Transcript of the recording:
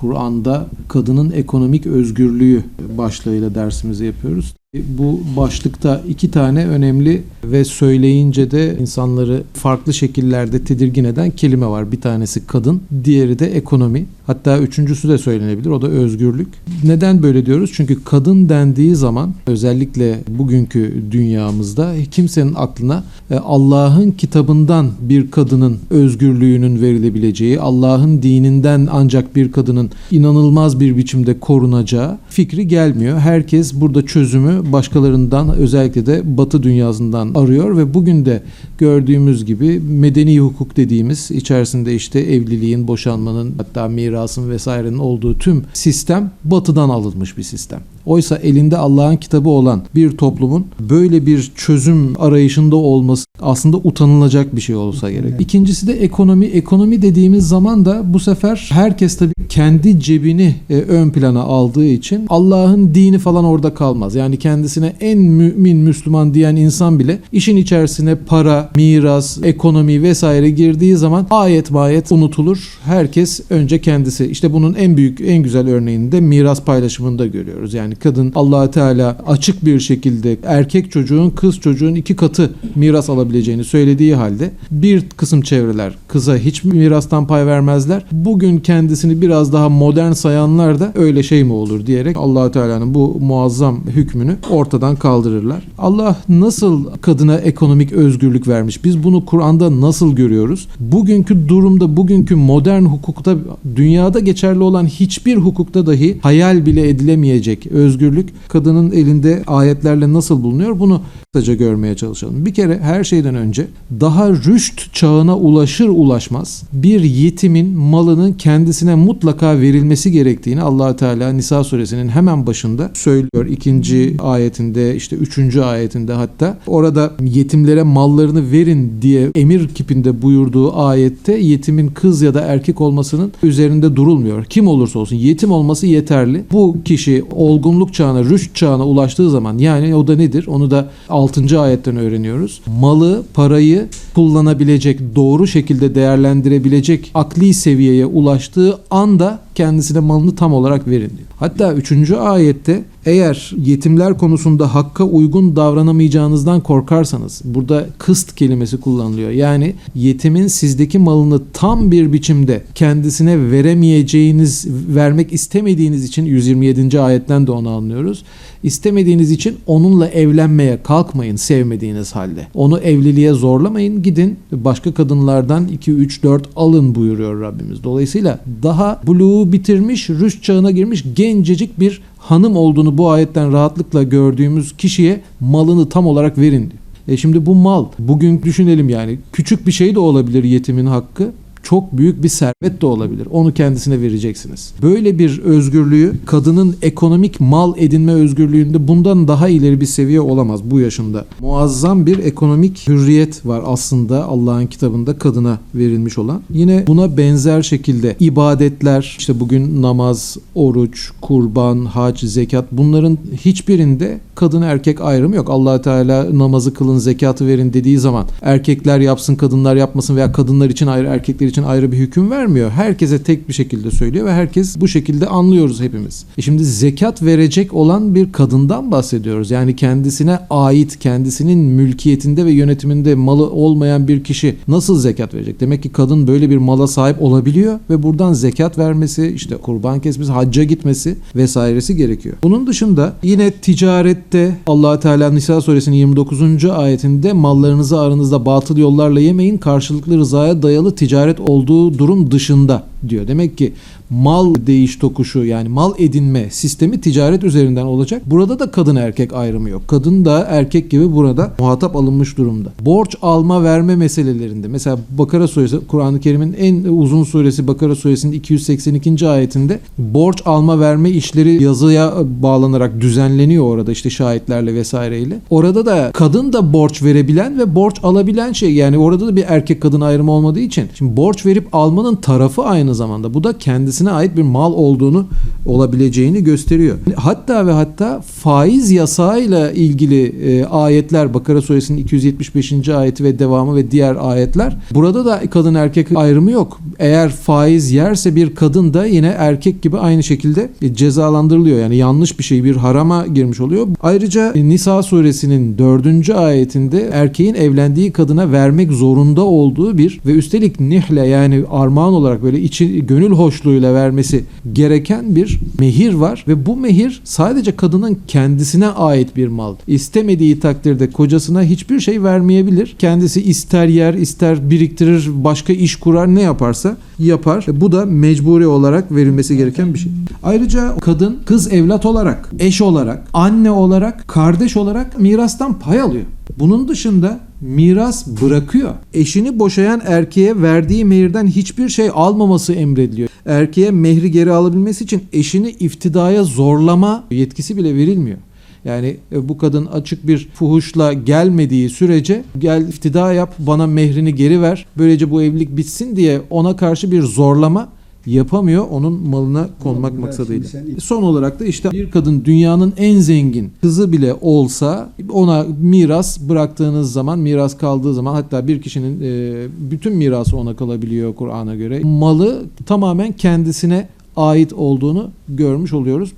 Kur'an'da kadının ekonomik özgürlüğü başlığıyla dersimizi yapıyoruz. Bu başlıkta iki tane önemli ve söyleyince de insanları farklı şekillerde tedirgin eden kelime var. Bir tanesi kadın, diğeri de ekonomi. Hatta üçüncüsü de söylenebilir. O da özgürlük. Neden böyle diyoruz? Çünkü kadın dendiği zaman özellikle bugünkü dünyamızda kimsenin aklına e, Allah'ın kitabından bir kadının özgürlüğünün verilebileceği, Allah'ın dininden ancak bir kadının inanılmaz bir biçimde korunacağı fikri gelmiyor. Herkes burada çözümü başkalarından özellikle de Batı dünyasından arıyor ve bugün de gördüğümüz gibi medeni hukuk dediğimiz içerisinde işte evliliğin, boşanmanın hatta mirasın vesairenin olduğu tüm sistem batıdan alınmış bir sistem. Oysa elinde Allah'ın kitabı olan bir toplumun böyle bir çözüm arayışında olması aslında utanılacak bir şey olsa gerek. İkincisi de ekonomi. Ekonomi dediğimiz zaman da bu sefer herkes tabii kendi cebini e, ön plana aldığı için Allah'ın dini falan orada kalmaz. Yani kendisine en mümin Müslüman diyen insan bile işin içerisine para, miras, ekonomi vesaire girdiği zaman ayet mayet unutulur. Herkes önce kendisi. İşte bunun en büyük en güzel örneğini de miras paylaşımında görüyoruz. Yani kadın allah Teala açık bir şekilde erkek çocuğun kız çocuğun iki katı miras alabileceğini söylediği halde bir kısım çevreler kıza hiç mirastan pay vermezler. Bugün kendisini biraz daha modern sayanlar da öyle şey mi olur diyerek allah Teala'nın bu muazzam hükmünü ortadan kaldırırlar. Allah nasıl kadına ekonomik özgürlük vermiş? Biz bunu Kur'an'da nasıl görüyoruz? Bugünkü durumda, bugünkü modern hukukta, dünyada geçerli olan hiçbir hukukta dahi hayal bile edilemeyecek özgürlük kadının elinde ayetlerle nasıl bulunuyor? Bunu kısaca görmeye çalışalım. Bir kere her şeyden önce daha rüşt çağına ulaşır ulaşmaz bir yetimin malının kendisine mutlaka verilmesi gerektiğini allah Teala Nisa suresinin hemen başında söylüyor. ikinci ayetinde işte üçüncü ayetinde hatta orada yetimlere mallarını verin diye emir kipinde buyurduğu ayette yetimin kız ya da erkek olmasının üzerinde durulmuyor. Kim olursa olsun yetim olması yeterli. Bu kişi olgunluk çağına, rüşt çağına ulaştığı zaman yani o da nedir? Onu da 6. ayetten öğreniyoruz. Malı, parayı kullanabilecek, doğru şekilde değerlendirebilecek akli seviyeye ulaştığı anda kendisine malını tam olarak verin diyor. Hatta 3. ayette eğer yetimler konusunda hakka uygun davranamayacağınızdan korkarsanız burada kıst kelimesi kullanılıyor. Yani yetimin sizdeki malını tam bir biçimde kendisine veremeyeceğiniz, vermek istemediğiniz için 127. ayetten de onu anlıyoruz. İstemediğiniz için onunla evlenmeye kalkmayın sevmediğiniz halde. Onu evliliğe zorlamayın. Gidin başka kadınlardan 2 3 4 alın buyuruyor Rabbimiz. Dolayısıyla daha buluğu bitirmiş, rüşt çağına girmiş gencecik bir hanım olduğunu bu ayetten rahatlıkla gördüğümüz kişiye malını tam olarak verin. E şimdi bu mal bugün düşünelim yani küçük bir şey de olabilir yetimin hakkı çok büyük bir servet de olabilir. Onu kendisine vereceksiniz. Böyle bir özgürlüğü kadının ekonomik mal edinme özgürlüğünde bundan daha ileri bir seviye olamaz bu yaşında. Muazzam bir ekonomik hürriyet var aslında Allah'ın kitabında kadına verilmiş olan. Yine buna benzer şekilde ibadetler işte bugün namaz, oruç, kurban, hac, zekat bunların hiçbirinde kadın erkek ayrımı yok. allah Teala namazı kılın, zekatı verin dediği zaman erkekler yapsın, kadınlar yapmasın veya kadınlar için ayrı, erkekler için ayrı bir hüküm vermiyor. Herkese tek bir şekilde söylüyor ve herkes bu şekilde anlıyoruz hepimiz. E şimdi zekat verecek olan bir kadından bahsediyoruz. Yani kendisine ait, kendisinin mülkiyetinde ve yönetiminde malı olmayan bir kişi nasıl zekat verecek? Demek ki kadın böyle bir mala sahip olabiliyor ve buradan zekat vermesi, işte kurban kesmesi, hacca gitmesi vesairesi gerekiyor. Bunun dışında yine ticarette allah Teala Nisa suresinin 29. ayetinde mallarınızı aranızda batıl yollarla yemeyin karşılıklı rızaya dayalı ticaret olduğu durum dışında diyor. Demek ki mal değiş tokuşu yani mal edinme sistemi ticaret üzerinden olacak. Burada da kadın erkek ayrımı yok. Kadın da erkek gibi burada muhatap alınmış durumda. Borç alma verme meselelerinde mesela Bakara suresi Kur'an-ı Kerim'in en uzun suresi Bakara suresinin 282. ayetinde borç alma verme işleri yazıya bağlanarak düzenleniyor orada işte şahitlerle vesaireyle. Orada da kadın da borç verebilen ve borç alabilen şey yani orada da bir erkek kadın ayrımı olmadığı için şimdi borç verip almanın tarafı aynı zamanda. Bu da kendisi kendisine ait bir mal olduğunu olabileceğini gösteriyor. Hatta ve hatta faiz yasağıyla ilgili e, ayetler Bakara suresinin 275. ayeti ve devamı ve diğer ayetler burada da kadın erkek ayrımı yok. Eğer faiz yerse bir kadın da yine erkek gibi aynı şekilde e, cezalandırılıyor. Yani yanlış bir şey bir harama girmiş oluyor. Ayrıca e, Nisa suresinin 4. ayetinde erkeğin evlendiği kadına vermek zorunda olduğu bir ve üstelik nihle yani armağan olarak böyle içi gönül hoşluğuyla vermesi gereken bir mehir var ve bu mehir sadece kadının kendisine ait bir mal. İstemediği takdirde kocasına hiçbir şey vermeyebilir. Kendisi ister yer, ister biriktirir, başka iş kurar, ne yaparsa yapar. E, Bu da mecburi olarak verilmesi gereken bir şey. Ayrıca kadın kız evlat olarak, eş olarak, anne olarak, kardeş olarak mirastan pay alıyor. Bunun dışında miras bırakıyor. Eşini boşayan erkeğe verdiği mehirden hiçbir şey almaması emrediliyor. Erkeğe mehri geri alabilmesi için eşini iftidaya zorlama yetkisi bile verilmiyor. Yani e, bu kadın açık bir fuhuşla gelmediği sürece gel iftida yap bana mehrini geri ver. Böylece bu evlilik bitsin diye ona karşı bir zorlama yapamıyor onun malına konmak Güzel, maksadıyla. sen- Son olarak da işte bir kadın dünyanın en zengin kızı bile olsa ona miras bıraktığınız zaman miras kaldığı zaman hatta bir kişinin e, bütün mirası ona kalabiliyor Kur'an'a göre. Malı tamamen kendisine ait olduğunu görmüş oluyoruz.